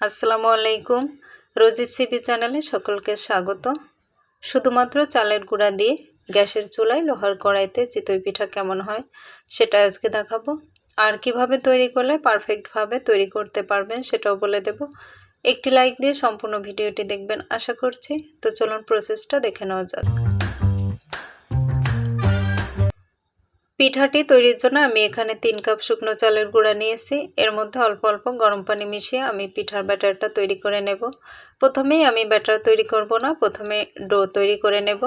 আসসালামু আলাইকুম। রোজি সিবি চ্যানেলে সকলকে স্বাগত। শুধুমাত্র চালের গুঁড়া দিয়ে গ্যাসের চুলায় লোহার কড়াইতে চিতই পিঠা কেমন হয় সেটা আজকে দেখাবো। আর কীভাবে তৈরি করলে পারফেক্টভাবে তৈরি করতে পারবেন সেটাও বলে দেব। একটি লাইক দিয়ে সম্পূর্ণ ভিডিওটি দেখবেন আশা করছি। তো চলুন প্রসেসটা দেখে নেওয়া যাক। পিঠাটি তৈরির জন্য আমি এখানে তিন কাপ শুকনো চালের গুঁড়া নিয়েছি। এর মধ্যে অল্প অল্প গরম পানি মিশিয়ে আমি পিঠার ব্যাটারটা তৈরি করে নেব। প্রথমেই আমি ব্যাটার তৈরি করব না, প্রথমে ডো তৈরি করে নেব।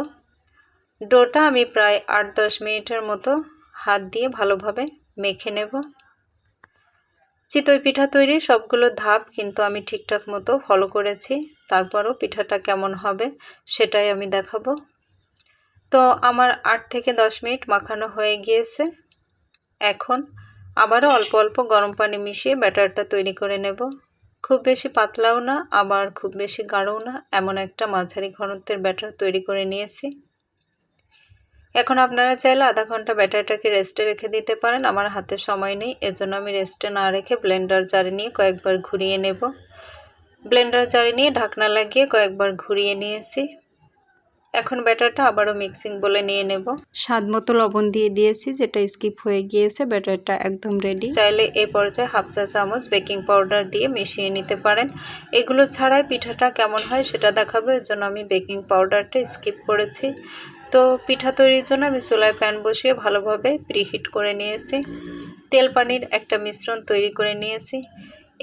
ডোটা আমি প্রায় আট দশ মিনিটের মতো হাত দিয়ে ভালোভাবে মেখে নেব। চিতই পিঠা তৈরি, সবগুলো ধাপ কিন্তু আমি ঠিকঠাক মতো ফলো করেছি। তারপরও পিঠাটা কেমন হবে সেটাই আমি দেখাবো। তো আমার আট থেকে দশ মিনিট মাখানো হয়ে গিয়েছে। এখন আবারও অল্প অল্প গরম পানি মিশিয়ে ব্যাটারটা তৈরি করে নেব। খুব বেশি পাতলাও না, আবার খুব বেশি গাঢ়ও না, এমন একটা মাঝারি ঘনত্বের ব্যাটার তৈরি করে নিয়েছি। এখন আপনারা চাইলে আধা ঘণ্টা ব্যাটারটাকে রেস্টে রেখে দিতে পারেন, আমার হাতে সময় নেই, এজন্য আমি রেস্টে না রেখে ব্লেন্ডার জারে নিয়ে কয়েকবার ঘুরিয়ে নেব। ব্লেন্ডার জারে নিয়ে ঢাকনা লাগিয়ে কয়েকবার ঘুরিয়ে নিয়েছি। এখন ব্যাটারটা আবারও মিক্সিং বলে নিয়ে নেব। স্বাদ মতো লবণ দিয়ে দিয়েছি যেটা স্কিপ হয়ে গিয়েছে ব্যাটারটা একদম রেডি চাইলে এই পর্যায়ে হাফ চা চামচ বেকিং পাউডার দিয়ে মিশিয়ে নিতে পারেন। এগুলো ছাড়াই পিঠাটা কেমন হয় সেটা দেখাবে এর জন্য আমি বেকিং পাউডারটা স্কিপ করেছি। তো পিঠা তৈরির জন্য আমি চুলায় প্যান বসিয়ে ভালোভাবে প্রিহিট করে নিয়েছি। তেল পানির একটা মিশ্রণ তৈরি করে নিয়েছি।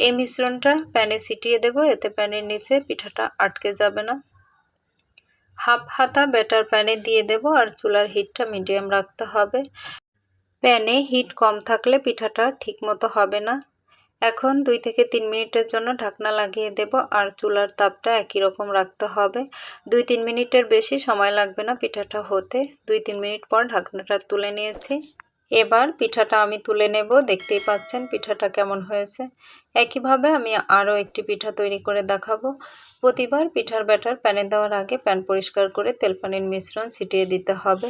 এই মিশ্রণটা প্যানে ছিটিয়ে দেব এতে প্যানের নিচে পিঠাটা আটকে যাবে না। হাফ হাতা ব্যাটার প্যানে দিয়ে দেব আর চুলার হিটটা মিডিয়াম রাখতে হবে। প্যানে হিট কম থাকলে পিঠাটা ঠিক মতো হবে না। এখন দুই থেকে তিন মিনিটের জন্য ঢাকনা লাগিয়ে দেব আর চুলার তাপটা একই রকম রাখতে হবে। দুই তিন মিনিটের বেশি সময় লাগবে না পিঠাটা হতে। দুই তিন মিনিট পর ঢাকনাটা তুলে নিয়েছি। এবার পিঠাটা আমি তুলে নেব। দেখতেই পাচ্ছেন পিঠাটা কেমন হয়েছে। একইভাবে আমি আরও একটি পিঠা তৈরি করে দেখাবো। প্রতিবার পিঠার ব্যাটার প্যানে দেওয়ার আগে প্যান পরিষ্কার করে তেল পানির মিশ্রণ ছিটিয়ে দিতে হবে।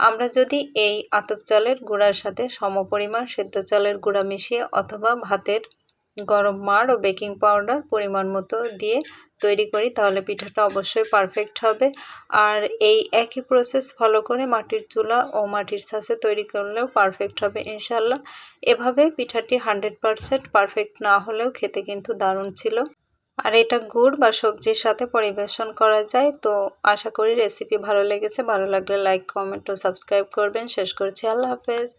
আমরা যদি এই আতপ চালের গুঁড়ার সাথে সমপরিমাণ সেদ্ধ চালের গুঁড়া মিশিয়ে অথবা ভাতের গরম মাড় ও বেকিং পাউডার পরিমাণ মতো দিয়ে তৈরি করি, তাহলে পিঠাটা অবশ্যই পারফেক্ট হবে। আর এই একই প্রসেস ফলো করে মাটির চুলা ও মাটির ছাঁচে তৈরি করলেও পারফেক্ট হবে ইনশাল্লাহ এভাবে পিঠাটি হান্ড্রেড পারসেন্ট পারফেক্ট না হলেও খেতে কিন্তু দারুণ ছিল। আর এটা গুড় বা সবজির সাথে পরিবেশন করা যায়, তো আশা করি রেসিপি ভালো লেগেছে। ভালো লাগলে লাইক কমেন্ট ও সাবস্ক্রাইব করবেন। শেষ করছি। আল্লাহ হাফেজ।